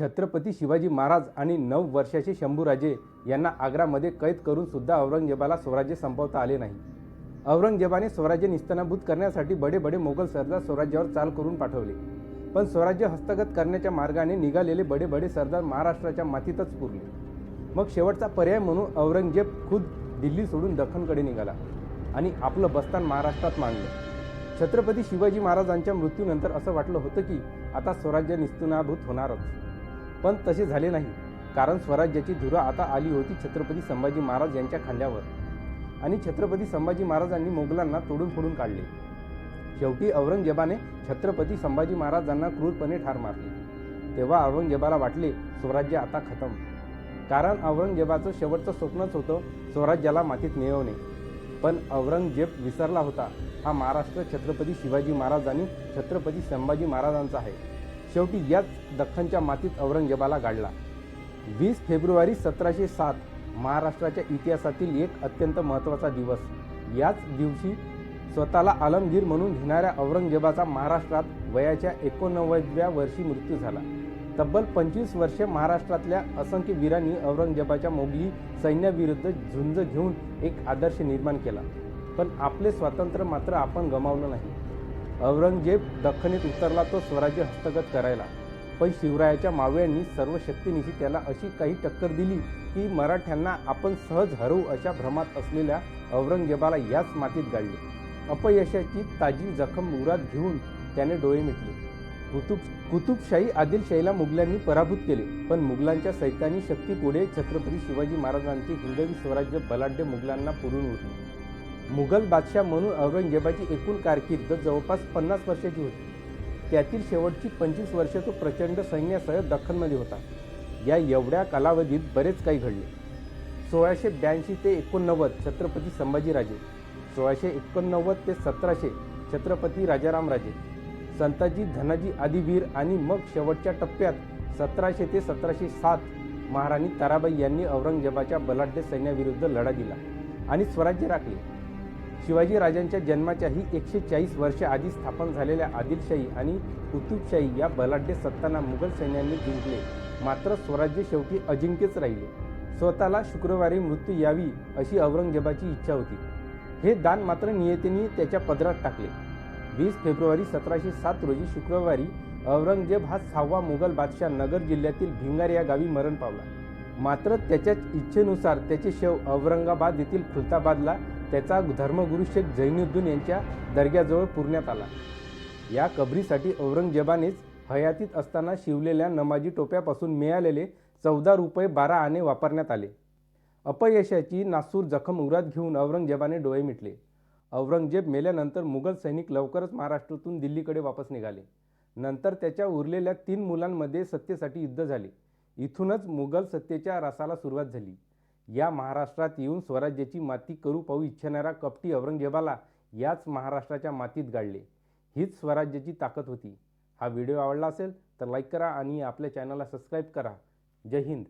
छत्रपती शिवाजी महाराज आणि नऊ वर्षाचे शंभूराजे यांना आग्रामध्ये कैद करून सुद्धा औरंगजेबाला स्वराज्य संपवता आले नाही. औरंगजेबाने स्वराज्य निस्तनाभूत करण्यासाठी बडे बडे मोगल सरदार स्वराज्यावर चाल करून पाठवले. पण स्वराज्य हस्तगत करण्याच्या मार्गाने निघालेले बडे बडे सरदार महाराष्ट्राच्या मातीतच पुरले. मग शेवटचा पर्याय म्हणून औरंगजेब खुद दिल्ली सोडून दख्खनकडे निघाला आणि आपलं बस्तान महाराष्ट्रात मांडलं. छत्रपती शिवाजी महाराजांच्या मृत्यूनंतर असं वाटलं होतं की आता स्वराज्य निस्तनाभूत होणारच. पण तसे झाले नाही. कारण स्वराज्याची धुरा आता आली होती छत्रपती संभाजी महाराज यांच्या खांद्यावर. आणि छत्रपती संभाजी महाराजांनी मोगलांना तोडून फोडून काढले. शेवटी औरंगजेबाने छत्रपती संभाजी महाराजांना क्रूरपणे ठार मारले. तेव्हा औरंगजेबाला वाटले स्वराज्य आता खतम. कारण औरंगजेबाचं शेवटचं स्वप्नच होतं स्वराज्याला मातीत मिळवणे. पण औरंगजेब विसरला होता. हा महाराष्ट्र छत्रपती शिवाजी महाराज आणि छत्रपती संभाजी महाराजांचा आहे. शेवटी याच दख्खनच्या मातीत औरंगजेबाला गाडला. वीस फेब्रुवारी सतराशे सात महाराष्ट्राच्या इतिहासातील एक अत्यंत महत्त्वाचा दिवस. याच दिवशी स्वतःला आलमगीर म्हणून घेणाऱ्या औरंगजेबाचा महाराष्ट्रात वयाच्या एकोणनव्वदव्या वर्षी मृत्यू झाला. तब्बल पंचवीस वर्षे महाराष्ट्रातल्या असंख्य वीरांनी औरंगजेबाच्या मोगली सैन्याविरुद्ध झुंज घेऊन एक आदर्श निर्माण केला. पण आपले स्वातंत्र्य मात्र आपण गमावलं नाही. औरंगजेब दख्खनीत उतरला तो स्वराज्य हस्तगत करायला. पण शिवरायाच्या मावळ्यांनी सर्व शक्तीनिशी त्याला अशी काही टक्कर दिली की मराठ्यांना आपण सहज हरवू अशा भ्रमात असलेल्या औरंगजेबाला याच मातीत गाडले अपयशाची ताजी जखम उरात घेऊन त्याने डोळे मिटले. कुतुब कुतुबशाही आदिलशाहीला मुघलांनी पराभूत केले पण मुघलांच्या सैतानी शक्तीपुढे छत्रपती शिवाजी महाराजांचे हिंदवी स्वराज्य बलाढ्य मुघलांना पुरून उरले मुघल बादशाह म्हणून औरंगजेबाची एकूण कारकीर्द जवळपास पन्नास वर्षाची होती. त्यातील शेवटची पंचवीस वर्ष तो प्रचंड सैन्यासह दख्खनमध्ये होता. या एवढ्या कालावधीत बरेच काही घडले. सोळाशे ब्याऐंशी ते एकोणनव्वद छत्रपती संभाजीराजे सोळाशे एकोणनव्वद ते सतराशे छत्रपती राजारामराजे संताजी धनाजी आदिवीर आणि मग शेवटच्या टप्प्यात सतराशे ते सतराशे सात महाराणी ताराबाई यांनी औरंगजेबाच्या बलाढ्य सैन्याविरुद्ध लढा दिला आणि स्वराज्य राखले. शिवाजी राजांच्या जन्माच्याही एकशे चाळीस वर्ष आधी स्थापन झालेल्या आदिलशाही आणि कुतुबशाही या बलाढ्य सत्तांना मुघल सैन्यांनी जिंकले. मात्र स्वराज्य शेवटी अजिंक्यच राहिले. स्वतःला शुक्रवारी मृत्यू यावी अशी औरंगजेबाची इच्छा होती. हे दान मात्र नियतीने त्याच्या पदरात टाकले. वीस फेब्रुवारी सतराशे सात रोजी शुक्रवारी औरंगजेब हा सहावा मुघल बादशाह नगर जिल्ह्यातील भिंगार या गावी मरण पावला. मात्र त्याच्याच इच्छेनुसार त्याचे शव औरंगाबाद येथील खुलताबादला त्याचा धर्मगुरू शेख झैनुद्दीन यांच्या दर्ग्याजवळ पुरण्यात आला. या कबरीसाठी औरंगजेबानेच हयातीत असताना शिवलेल्या नमाजी टोप्यापासून मिळालेले चौदा रुपये बारा आणे वापरण्यात आले. अपयशाची नासूर जखम उरात घेऊन औरंगजेबाने डोळे मिटले. औरंगजेब मेल्यानंतर मुघल सैनिक लवकरच महाराष्ट्रातून दिल्लीकडे वापस निघाले. नंतर त्याच्या उरलेल्या तीन मुलांमध्ये सत्तेसाठी युद्ध झाले. इथूनच मुघल सत्तेच्या रसाला सुरुवात झाली. या महाराष्ट्रात येऊन स्वराज्याची माती करू पाहू इच्छिणाऱ्या कपटी औरंगजेबाला याच महाराष्ट्राच्या मातीत गाडले. हीच स्वराज्याची ताकद होती. हा व्हिडिओ आवडला असेल तर लाईक करा आणि आपल्या चॅनलला सबस्क्राईब करा. जय हिंद.